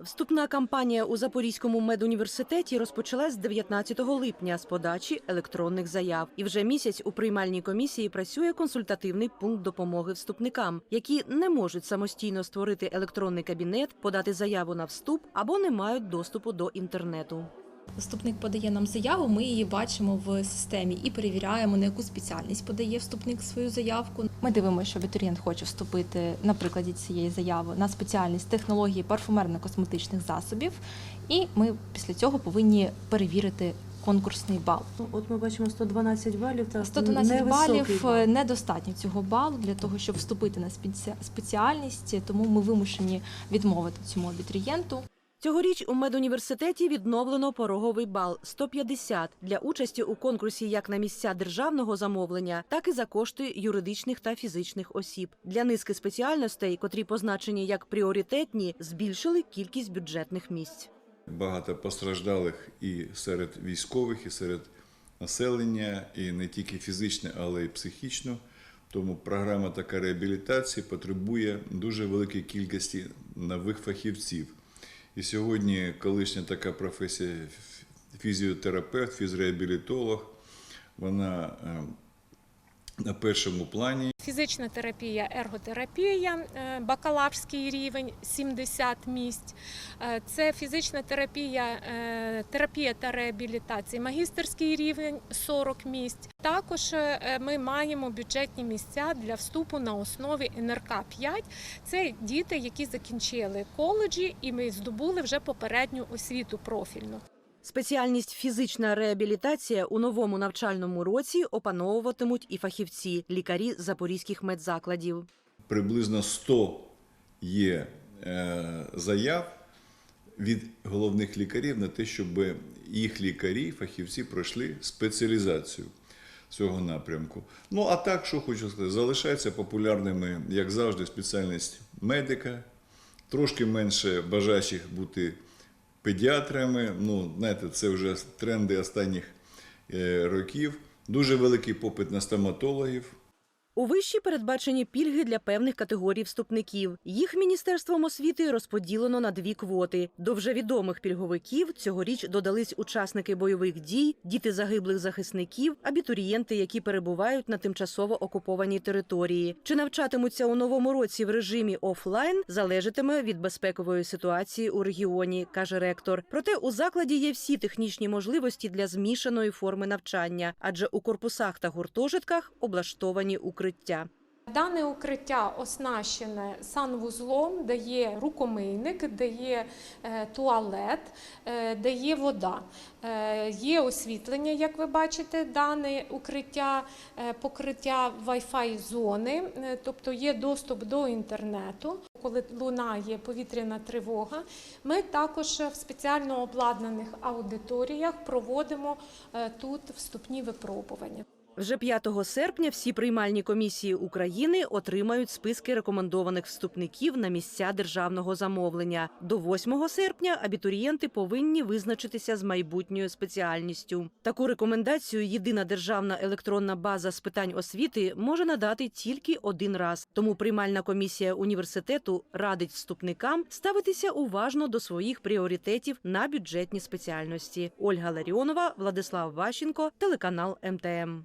Вступна кампанія у Запорізькому медуніверситеті розпочалась з 19 липня з подачі електронних заяв. І вже місяць у приймальній комісії працює консультативний пункт допомоги вступникам, які не можуть самостійно створити електронний кабінет, подати заяву на вступ або не мають доступу до інтернету. Вступник подає нам заяву, ми її бачимо в системі і перевіряємо, на яку спеціальність подає вступник свою заявку. Ми дивимося, що абітурієнт хоче вступити на прикладі цієї заяви на спеціальність технології парфумерно-косметичних засобів, і ми після цього повинні перевірити конкурсний бал. Ну, От ми бачимо 112 балів та 112 балів е, недостатньо цього балу для того, щоб вступити на спеціальність, тому ми вимушені відмовити цьому абітурієнту. Цьогоріч у медуніверситеті відновлено пороговий бал 150 для участі у конкурсі як на місця державного замовлення, так і за кошти юридичних та фізичних осіб. Для низки спеціальностей, котрі позначені як пріоритетні, збільшили кількість бюджетних місць. Багато постраждалих і серед військових, і серед населення, і не тільки фізично, але й психічно. Тому програма така реабілітації потребує дуже великої кількості нових фахівців. І сьогодні колишня така професія фізіотерапевт, фізреабілітолог, вона е, на першому плані. Фізична терапія, ерготерапія, е, бакалаврський рівень 70 місць. Е, Це фізична терапія, е, терапія та реабілітація, магістерський рівень 40 місць. Також ми маємо бюджетні місця для вступу на основі НРК 5 Це діти, які закінчили коледжі, і ми здобули вже попередню освіту профільну. Спеціальність фізична реабілітація у новому навчальному році опановуватимуть і фахівці, лікарі запорізьких медзакладів. приблизно 100 є е, заяв від головних лікарів на те, щоб їх лікарі, фахівці пройшли спеціалізацію цього напрямку. Ну а так, що хочу сказати, залишаються популярними, як завжди, спеціальність медика, трошки менше бажаючих бути педіатрами. Ну, знаєте, це вже тренди останніх е, років. Дуже великий попит на стоматологів. У виші передбачені пільги для певних категорій вступників. Їх міністерством освіти розподілено на дві квоти. До вже відомих пільговиків цьогоріч додались учасники бойових дій, діти загиблих захисників, абітурієнти, які перебувають на тимчасово окупованій території. Чи навчатимуться у новому році в режимі офлайн, залежатиме від безпекової ситуації у регіоні, каже ректор. Проте у закладі є всі технічні можливості для змішаної форми навчання, адже у корпусах та гуртожитках облаштовані укриття. Дане укриття оснащене санвузлом, де є рукомийник, де є е, туалет, е, де є вода. Е, Є освітлення, як ви бачите, дане укриття, покриття Wi-Fi зони, тобто є доступ до інтернету. Коли лунає повітряна тривога, ми також в спеціально обладнаних аудиторіях проводимо тут вступні випробування. Вже 5 серпня всі приймальні комісії України отримають списки рекомендованих вступників на місця державного замовлення. До 8 серпня абітурієнти повинні визначитися з майбутньою спеціальністю. Таку рекомендацію єдина державна електронна база з питань освіти може надати тільки один раз. Тому приймальна комісія університету радить вступникам ставитися уважно до своїх пріоритетів на бюджетні спеціальності. Ольга Ларіонова, Владислав Ващенко, телеканал МТМ.